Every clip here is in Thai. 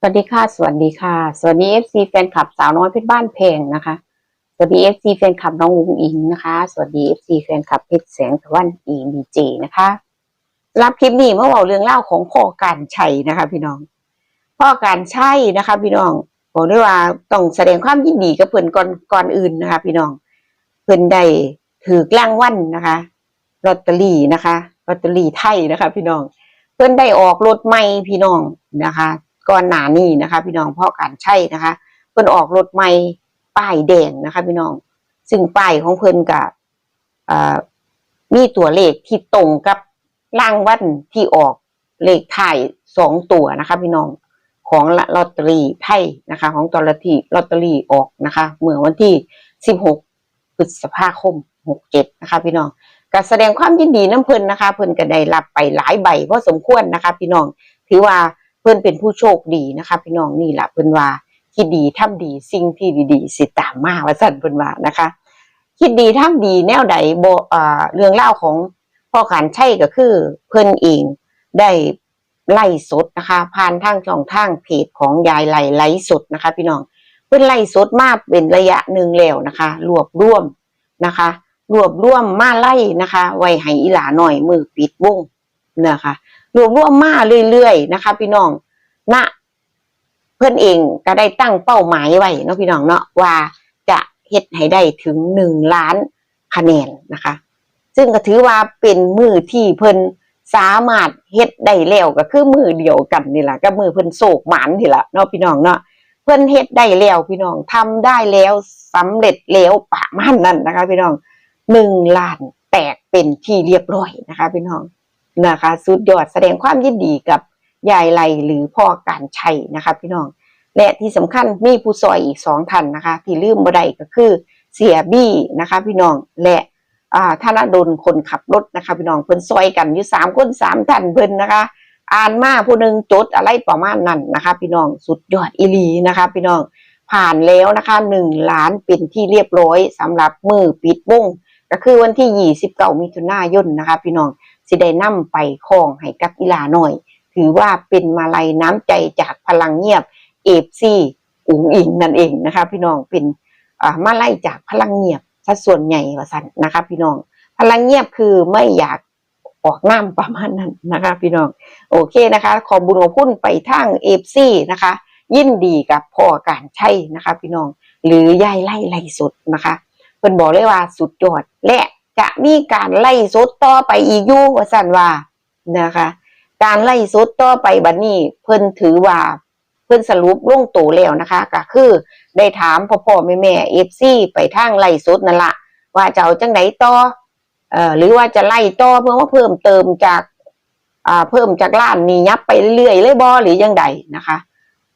สวัสดีค่ะ สวัสดีค่ะ สวัสดีเอฟซีแฟนคลับสาวน้อยเพชรบ้านเพลงนะคะ สวัสดีเอฟซีแฟนคลับน้องอุ๋งอิงนะคะ สวัสดีเอฟซีแฟนคลับเพชรแสงตะวันอีดีเจนะคะ รับคลิปนี้เมื่อเราเรื่องเล่าของพ่อการชัยนะคะ พี่น้อง พ่อการชัยนะคะ พี่น้องบอกได้ว่าต้องแสดงความยินดีกับเพื่อนก่อนก่อนอื่นนะคะ พี่น้อง เพื่อนได้ถือกลางวันนะคะ ลอตเตอรี่นะคะ ลอตเตอรี่ไทยนะคะ พี่น้อง เพื่อนได้ออกรถใหม่พี่น้องนะคะ ก่อนหนานี้นะคะ พี่น้องพ่อการใช่นะคะเพิ่นออกรถใหม่ป้ายแดงนะคะ พี่น้อง ซึ่งป้ายของเพิ่นกับมีตัวเลขที่ตรงกับรางวัลที่ออกเลขท้ายสองตัวนะคะ พี่น้องของลอตเตอรี่ไทยนะคะ ของตอลที่ลอตเตอรี่ออกนะคะเมื่อวันที่สิบหกพฤษภาคมหกเจ็ดนะคะ พี่น้องก็แสดงความยินดีน้ำเพิ่นนะคะ เพิ่นก็ได้รับไปหลายใบพอสมควรนะคะ พี่น้องถือว่า เพิ่นเป็นผู้โชคดีนะคะ พี่น้องนี่แหละเพิ่นว่า คิดดีทำดีสิ่งที่ดีๆสิตามมาว่าสั่นเพิ่นว่านะคะ คิดดีทำดีแนวใดบ่อ่าเรื่องเล่าของพ่อขานใช่ก็คือ เพิ่นเองได้ไล่สดนะคะ ผ่านทางช่องทางเพจของยายไล่ไล่สดนะคะ พี่น้องเพิ่นไล่สดมาเป็นระยะหนึ่งแล้วนะคะ รวบรวมนะคะรวบรวมมาไล่นะคะ ไว้ให้อีหลาหน่อยมือปิดวงนะคะ รวบรวมมาเรื่อยๆนะคะ พี่น้องณเพื่อนเองก็ได้ตั้งเป้าหมายไว้เนาะพี่น้องเนาะว่าจะเฮ็ดให้ได้ถึงหนึ่งล้านคะแนนนะคะ ซึ่งก็ถือว่าเป็นมือที่เพิ่นสามารถเฮ็ดได้แล้วก็คือมือเดียวกันนี่แหละก็มือเพิ่นโศกหมานนี่แหละเนาะพี่น้องเนาะเพิ่นเฮ็ดได้แล้วพี่น้องทำได้แล้วสำเร็จแล้วปะมาณนั้นนะคะ พี่น้องหนึ่งล้านแตกเป็นที่เรียบร้อยนะคะ พี่น้อง นะคะ สุดยอดแสดงความยินดีกับยายไลหรือพ่อการชัยนะคะพี่น้อง และที่สำคัญมีผู้ซอยอีกสองท่านนะคะ ที่ลืมบ่ได้ก็คือเสียบี้นะคะ พี่น้องและอ่าธนดลคนขับรถนะคะ พี่น้องเพิ่นซอยกันอยู่สามคนสามท่านเพิ่นนะคะ อ่านมาผู้หนึ่งจดอะไรประมาณนั้นนะคะ พี่น้องสุดยอดอีลีนะคะ พี่น้องผ่านแล้วนะคะหนึ่งล้านเป็นที่เรียบร้อยสำหรับมือปิดวงก็คือวันที่ยี่สิบเก้ามิถุนายนนะคะ พี่น้อง สิได้นำไปคล้องให้กับอีลาหน่อย ถือว่าเป็นมาลัยน้ำใจจากพลังเงียบเอฟซีอุ๋งอิงนั่นเองนะคะพี่น้องเป็นอ่ามาลัยจากพลังเงียบสัดส่วนใหญ่ว่าสันนะคะพี่น้อง พลังเงียบคือไม่อยากออกน้ำประมาณนั้นนะคะพี่น้อง โอเคนะคะ ขอบุญขอบคุณไปทางเอฟซีนะคะ ยินดีกับพ่อการใช่นะคะ พี่น้อง หรือยายไล่ไล่สดนะคะ เพิ่นบอกเลยว่าสุดยอดและ จะมีการไล่สดต่อไปอีกยู่ว่าสันว่านะคะ การไล่สดต่อไปบัดนี้เพิ่นถือว่าเพิ่นสรุปลงโตแล้วนะคะก็คือได้ถามพ่อพ่อแม่แม่เอฟซีไปทางไล่สดนั่นละว่าจะเอาจังไหนต่อเอ่อหรือว่าจะไล่ต่อเพื่อว่าเพิ่มเติมจากอ่าเพิ่มจากล้านนี้ยับไปเรื่อยเลยบ่หรือยังใดนะคะ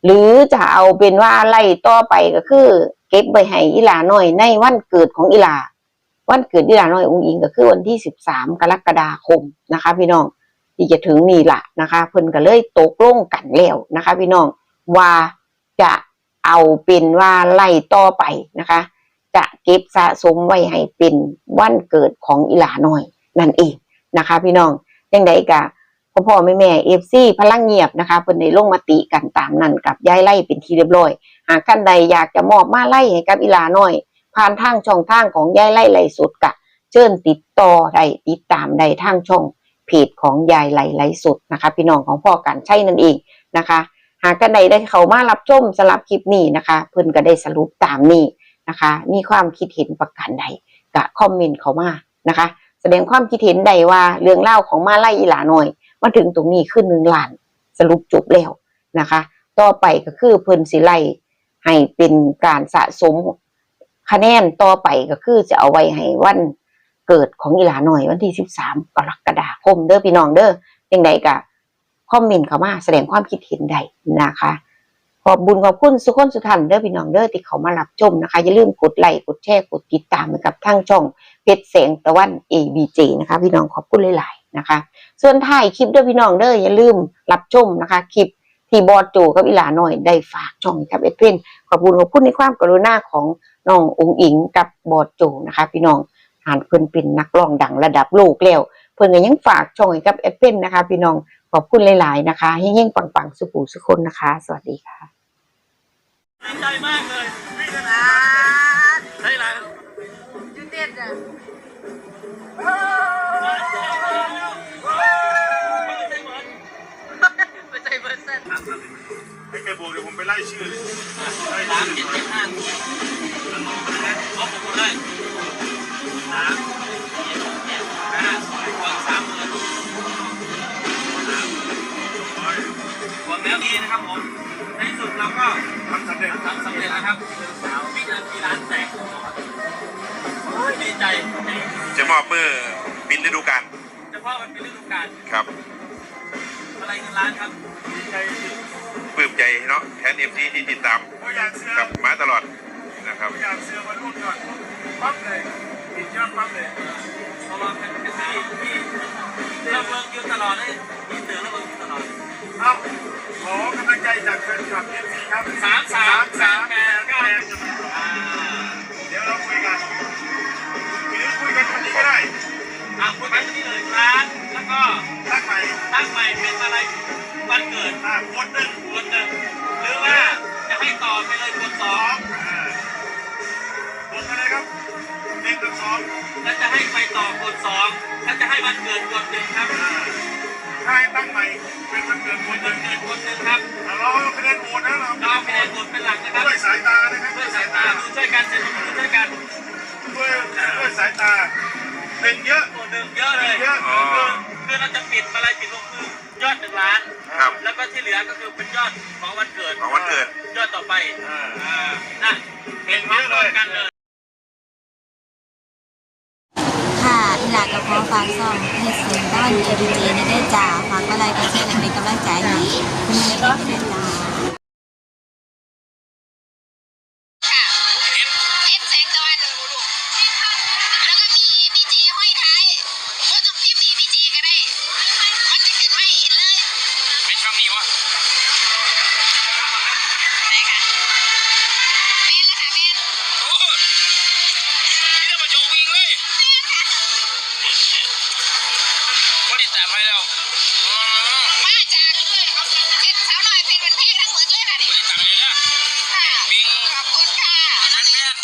หรือจะเอาเป็นว่าไล่ต่อไปก็คือ เก็บไว้ให้อีหลาหน้อยในวันเกิดของอีหลา วันเกิดอีหลาน้อยองค์อิงก็คือวันที่สิบสามกรกฎาคมนะคะ พี่น้องที่จะถึงนี่ละนะคะ เพิ่นก็เลยตกลงกันแล้วนะคะ พี่น้องว่าจะเอาเป็นว่าไล่ต่อไปนะคะ จะเก็บสะสมไว้ให้เป็นวันเกิดของอีหลาน้อยนั่นเองนะคะ พี่น้องยังไงกะพ่อพ่อแม่แม่เอฟซีพลังเงียบนะคะเพิ่นได้ลงมติกันตามนั้นกับยายไล่เป็นที่เรียบร้อย หากท่านใดอยากจะมอบมาไล่ให้กับอีหลาน้อย ผ่านทางช่องทางของยายไล่ไล่สดกะ เชิญติดต่อได้ติดตามได้ทางช่องเพจของยายไล่ไล่สดนะคะ พี่น้องของพ่อกันใช่นั่นเองนะคะ หากท่านใดได้เข้ามารับชมสลับคลิปนี้นะคะ เพิ่นก็ได้สรุปตามนี้นะคะ มีความคิดเห็นประการใดก็คอมเมนต์เข้ามานะคะ แสดงความคิดเห็นใดว่าเรื่องเล่าของมาไล่อีหลาหน่อยมาถึงตรงนี้ขึ้นหนึ่งล้านสรุปจบแล้วนะคะ ต่อไปก็คือเพิ่นสิไล่ให้เป็นการสะสม คะแนนต่อไปก็คือจะเอาไว้ให้วันเกิดของอีหลาหน่อยวันที่สิบสามกรกฎาคมเด้อพี่น้องเด้อยังไงก็คอมเมนต์เข้ามาแสดงความคิดเห็นใดนะคะ ขอบบุญขอบคุณสุขคนสุทันเด้อพี่น้องเด้อที่เขามารับชมนะคะ อย่าลืมกดไลค์กดแชร์กดติดตามให้กับทางช่องเพชรแสงตะวัน ABJ นะคะ พี่น้องขอบคุณหลาย ๆ นะคะ ส่วนท้ายคลิปเด้อพี่น้องเด้ออย่าลืมรับชมนะคะคลิป ที่บอสโจกับอีหลาหน่อยได้ฝากช่องกับเอ็ดเพนขอบคุณขอบคุณในความกรุณาของน้ององอิงกับบอสโจนะคะ พี่น้องหานเพิ่นเป็นนักร้องดังระดับโลกแล้ว เพิ่นก็ยังฝากช่องให้กับเอ็ดเพนนะคะ พี่น้องขอบคุณหลาย ๆ นะคะเฮงๆปังๆสุขูสุขคนนะคะ สวัสดีค่ะดีใจมากเลยไม่ขนาดใช่ไรจุดเด็ดอะ ไม่เคยบวกเดี๋ยวผมไปไล่ชื่อเลยไล่สามชื่เจ็อดก่อนเจ็ดห้าเอาผมเลยสามเจ็ดเจ็ดห้าวางสามหมื่นวางแล้วดีนะครับผม ในที่สุดเราก็ทำสำเร็จทำสำเร็จนะครับวินาทีร้านแตกโอ้ยดีใจ จะมอบเมื่อบินฤดูกาลเฉพาะมันเป็นฤดูกาลครับ อะไรเงินล้านครับดีใจ ลื้มใจเนาะแทนเอ็มซีที่ติดตามก็อยากเสื้อกับมาตลอดนะครับอยากเสื้อมาร่วมก่อนปั๊บเลยติดยอดปั๊บเลยเพราะว่าเป็นเป็นที่ที่เราเมืองอยู่ตลอดเลยมีเสือเราเมืองอยู่ตลอดเอ้าขอกำลังใจจากแฟนคลับเอฟซีครับสามสามสามแปดเก้าอ่าเดี๋ยวเราคุยกันหรือคุยกันวันนี้ก็ได้อะคุณไปที่นี่เลยร้านแล้วก็ตั้งใหม่ตั้งใหม่เป็นอะไร วันเกิดอ่าคนหนึ่งคนหนึ่งหรือว่าจะให้ต่อไปเลยคนสสองคนอะไรครับหนึ่งกับสองแล้วจะให้ไปต่อคนสองถ้าจะให้วันเกิดคนหนึ่งครับถ้าให้ตั้งใหม่เป็นวันเกิดคนหนึ่งเกิดคนหนึ่งครับเราเอาคะแนนโหวตนะเราเราคะแนนกดเป็นหลักนะครับด้วยสายตานะครับด้วยสายตาดูช่วยกันเสร็จดูช่วยกันด้วยด้วยสายตาหนึ่งเยอะหนึ่งเยอะเลยคือคือเราจะปิดอะไรปิดลงคือ อดหนึ่งล้าน ครับ แล้วก็ที่เหลือก็คือเป็นยอดของวันเกิด ของวันเกิด ยอดต่อไปอ่าอ่านะเห็นพร้อมกันเลย ค่ะอีหลากับพ่อฝากซ่องให้เสียงด้านเอดีจีในได้จ่าฝากก็ไลค์ก็แชร์และเป็นกำลังใจให้คุณแม่ได้ได้จ่า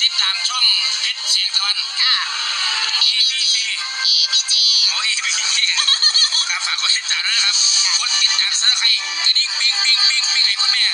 ติดตามช่องเพชรเสียงตะวัน ค่ะ ABC EBG โอ้ย ABC ครับฝากกดติดตามด้วยนะครับกดติดตามซับสไครต์กระดิ่งปิ๊งปิ๊งปิ๊งปิ๊งให้คุณแม่